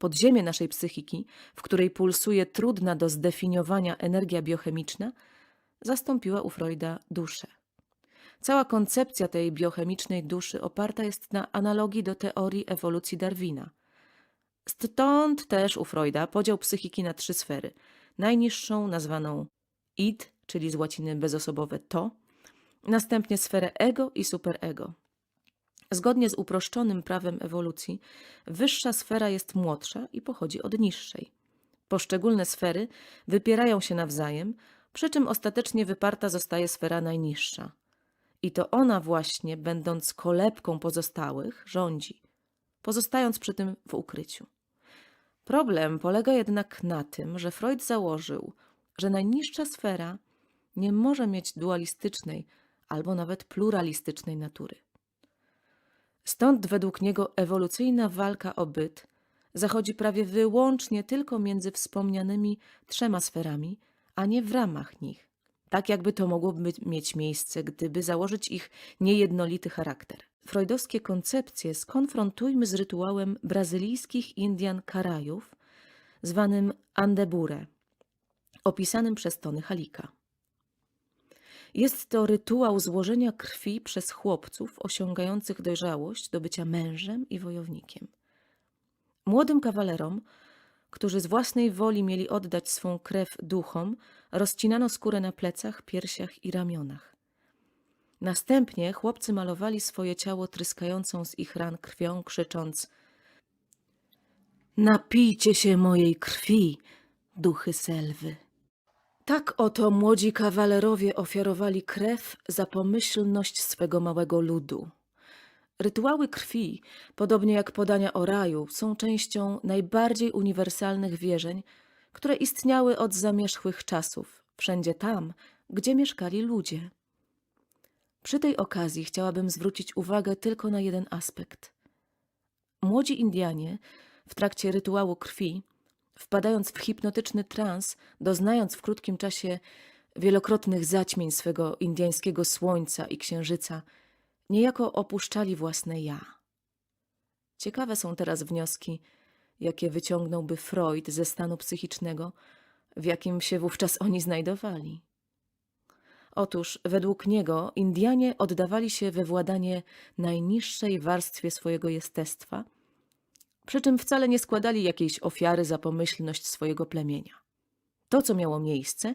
podziemie naszej psychiki, w której pulsuje trudna do zdefiniowania energia biochemiczna, zastąpiła u Freuda duszę. Cała koncepcja tej biochemicznej duszy oparta jest na analogii do teorii ewolucji Darwina. Stąd też u Freuda podział psychiki na trzy sfery. Najniższą nazwaną id, czyli z łaciny bezosobowe to, następnie sferę ego i superego. Zgodnie z uproszczonym prawem ewolucji, wyższa sfera jest młodsza i pochodzi od niższej. Poszczególne sfery wypierają się nawzajem, przy czym ostatecznie wyparta zostaje sfera najniższa. I to ona właśnie, będąc kolebką pozostałych, rządzi, pozostając przy tym w ukryciu. Problem polega jednak na tym, że Freud założył, że najniższa sfera nie może mieć dualistycznej albo nawet pluralistycznej natury. Stąd według niego ewolucyjna walka o byt zachodzi prawie wyłącznie tylko między wspomnianymi trzema sferami, a nie w ramach nich, tak jakby to mogło być, mieć miejsce, gdyby założyć ich niejednolity charakter. Freudowskie koncepcje skonfrontujmy z rytuałem brazylijskich Indian Karajów, zwanym Andebure, opisanym przez Tony Halika. Jest to rytuał złożenia krwi przez chłopców osiągających dojrzałość do bycia mężem i wojownikiem. Młodym kawalerom, którzy z własnej woli mieli oddać swą krew duchom, rozcinano skórę na plecach, piersiach i ramionach. Następnie chłopcy malowali swoje ciało tryskającą z ich ran krwią, krzycząc: Napijcie się mojej krwi, duchy selwy. Tak oto młodzi kawalerowie ofiarowali krew za pomyślność swego małego ludu. Rytuały krwi, podobnie jak podania o raju, są częścią najbardziej uniwersalnych wierzeń, które istniały od zamierzchłych czasów, wszędzie tam, gdzie mieszkali ludzie. Przy tej okazji chciałabym zwrócić uwagę tylko na jeden aspekt. Młodzi Indianie w trakcie rytuału krwi, wpadając w hipnotyczny trans, doznając w krótkim czasie wielokrotnych zaćmień swego indyjskiego słońca i księżyca, niejako opuszczali własne ja. Ciekawe są teraz wnioski, jakie wyciągnąłby Freud ze stanu psychicznego, w jakim się wówczas oni znajdowali. Otóż według niego Indianie oddawali się we władanie najniższej warstwie swojego jestestwa, przy czym wcale nie składali jakiejś ofiary za pomyślność swojego plemienia. To, co miało miejsce,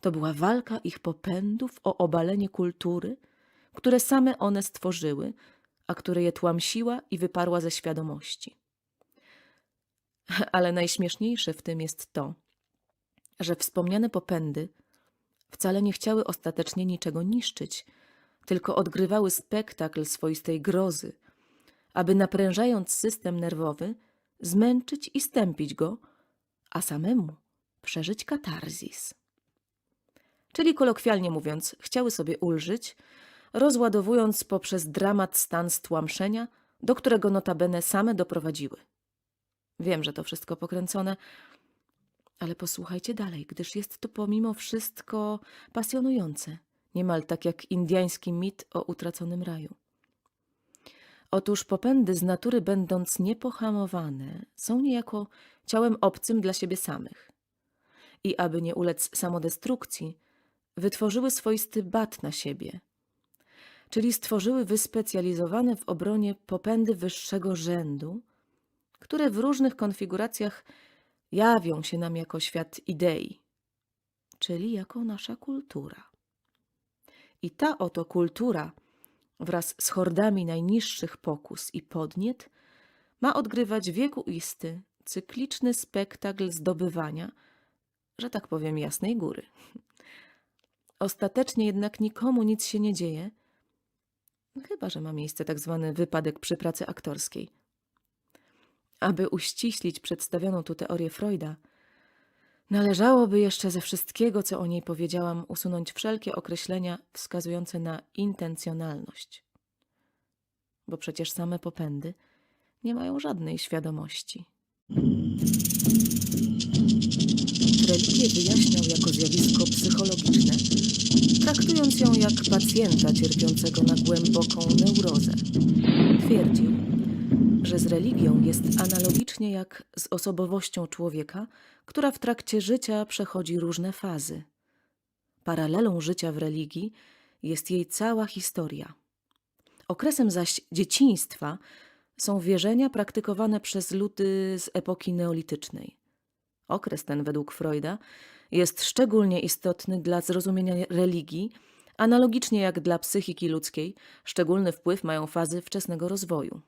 to była walka ich popędów o obalenie kultury, które same one stworzyły, a które je tłamsiła i wyparła ze świadomości. Ale najśmieszniejsze w tym jest to, że wspomniane popędy wcale nie chciały ostatecznie niczego niszczyć, tylko odgrywały spektakl swoistej grozy, aby naprężając system nerwowy, zmęczyć i stępić go, a samemu przeżyć katarzis. Czyli kolokwialnie mówiąc, chciały sobie ulżyć, rozładowując poprzez dramat stan stłamszenia, do którego notabene same doprowadziły. Wiem, że to wszystko pokręcone, ale posłuchajcie dalej, gdyż jest to pomimo wszystko pasjonujące, niemal tak jak indyjski mit o utraconym raju. Otóż popędy z natury będąc niepohamowane, są niejako ciałem obcym dla siebie samych. I aby nie ulec samodestrukcji, wytworzyły swoisty bat na siebie, czyli stworzyły wyspecjalizowane w obronie popędy wyższego rzędu, które w różnych konfiguracjach jawią się nam jako świat idei, czyli jako nasza kultura. I ta oto kultura, wraz z hordami najniższych pokus i podniet, ma odgrywać wiekuisty, cykliczny spektakl zdobywania, że tak powiem, jasnej góry. Ostatecznie jednak nikomu nic się nie dzieje, chyba że ma miejsce tak zwany wypadek przy pracy aktorskiej. Aby uściślić przedstawioną tu teorię Freuda, należałoby jeszcze ze wszystkiego, co o niej powiedziałam, usunąć wszelkie określenia wskazujące na intencjonalność. Bo przecież same popędy nie mają żadnej świadomości. Religię wyjaśniał jako zjawisko psychologiczne, traktując ją jak pacjenta cierpiącego na głęboką neurozę. Twierdził, że z religią jest analogicznie jak z osobowością człowieka, która w trakcie życia przechodzi różne fazy. Paralelą życia w religii jest jej cała historia. Okresem zaś dzieciństwa są wierzenia praktykowane przez ludy z epoki neolitycznej. Okres ten, według Freuda, jest szczególnie istotny dla zrozumienia religii, analogicznie jak dla psychiki ludzkiej, szczególny wpływ mają fazy wczesnego rozwoju.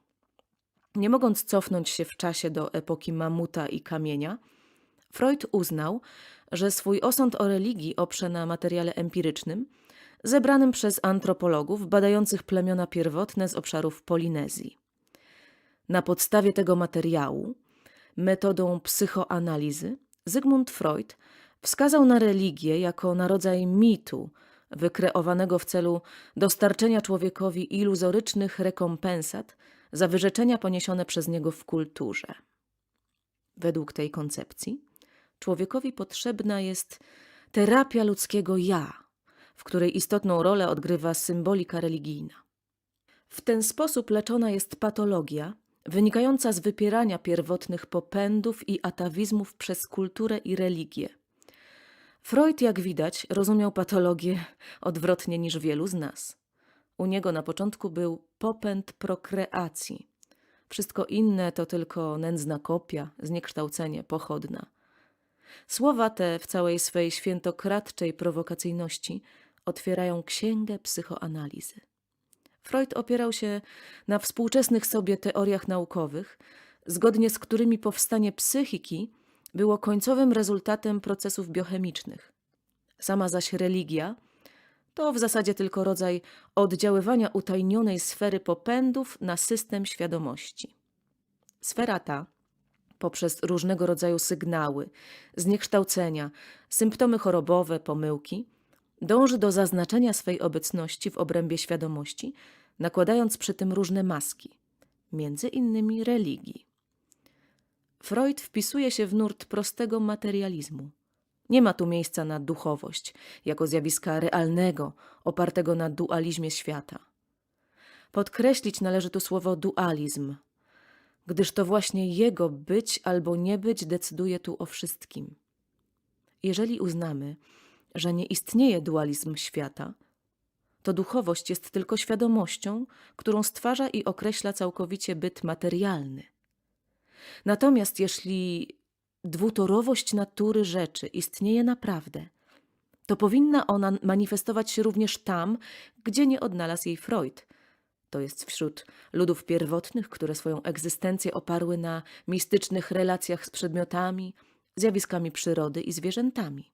Nie mogąc cofnąć się w czasie do epoki mamuta i kamienia, Freud uznał, że swój osąd o religii oprze na materiale empirycznym, zebranym przez antropologów badających plemiona pierwotne z obszarów Polinezji. Na podstawie tego materiału, metodą psychoanalizy, Zygmunt Freud wskazał na religię jako na rodzaj mitu, wykreowanego w celu dostarczenia człowiekowi iluzorycznych rekompensat za wyrzeczenia poniesione przez niego w kulturze. Według tej koncepcji człowiekowi potrzebna jest terapia ludzkiego ja, w której istotną rolę odgrywa symbolika religijna. W ten sposób leczona jest patologia wynikająca z wypierania pierwotnych popędów i atawizmów przez kulturę i religię. Freud, jak widać, rozumiał patologię odwrotnie niż wielu z nas. U niego na początku był popęd prokreacji. Wszystko inne to tylko nędzna kopia, zniekształcenie, pochodna. Słowa te w całej swej świętokradczej prowokacyjności otwierają księgę psychoanalizy. Freud opierał się na współczesnych sobie teoriach naukowych, zgodnie z którymi powstanie psychiki było końcowym rezultatem procesów biochemicznych. Sama zaś religia to w zasadzie tylko rodzaj oddziaływania utajnionej sfery popędów na system świadomości. Sfera ta, poprzez różnego rodzaju sygnały, zniekształcenia, symptomy chorobowe, pomyłki, dąży do zaznaczenia swej obecności w obrębie świadomości, nakładając przy tym różne maski, między innymi religii. Freud wpisuje się w nurt prostego materializmu. Nie ma tu miejsca na duchowość, jako zjawiska realnego, opartego na dualizmie świata. Podkreślić należy tu słowo dualizm, gdyż to właśnie jego być albo nie być decyduje tu o wszystkim. Jeżeli uznamy, że nie istnieje dualizm świata, to duchowość jest tylko świadomością, którą stwarza i określa całkowicie byt materialny. Natomiast jeśli dwutorowość natury rzeczy istnieje naprawdę, to powinna ona manifestować się również tam, gdzie nie odnalazł jej Freud. To jest wśród ludów pierwotnych, które swoją egzystencję oparły na mistycznych relacjach z przedmiotami, zjawiskami przyrody i zwierzętami.